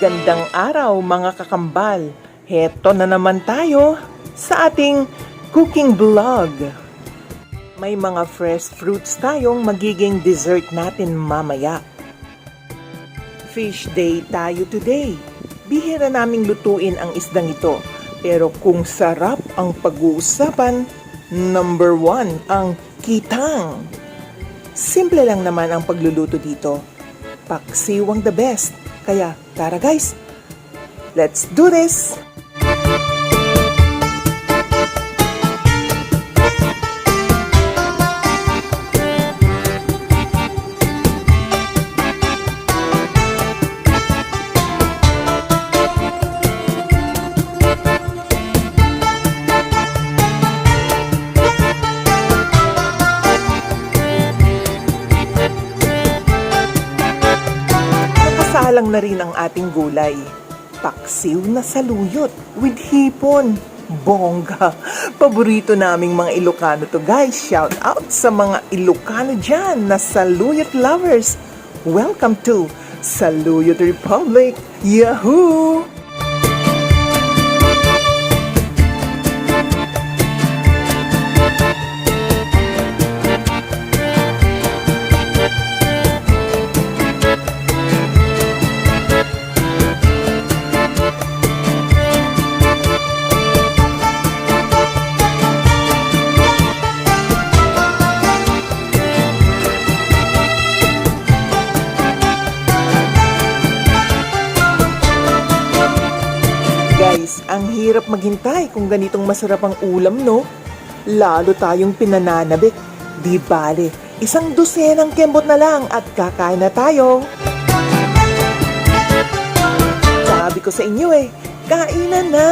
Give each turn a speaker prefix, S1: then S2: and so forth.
S1: Magandang araw mga kakambal. Heto na naman tayo sa ating cooking vlog. May mga fresh fruits tayong magiging dessert natin mamaya. Fish day tayo today. Bihira naming lutuin ang isdang ito. Pero kung sarap ang pag-uusapan, number one ang kitang. Simple lang naman ang pagluluto dito. Paksiw ang the best. Kaya, tara guys, let's do this! Nakasalang na rin ang ating gulay. Paksiw na saluyot with hipon. Bongga. Paborito naming mga Ilocano to guys. Shout out sa mga Ilocano dyan na saluyot lovers. Welcome to Saluyot Republic. Yahoo! Ang hirap maghintay kung ganitong masarap ang ulam, no? Lalo tayong pinananabik. Di bale, isang dosenang kembot na lang at kakain na tayo. Sabi ko sa inyo eh, kainan na!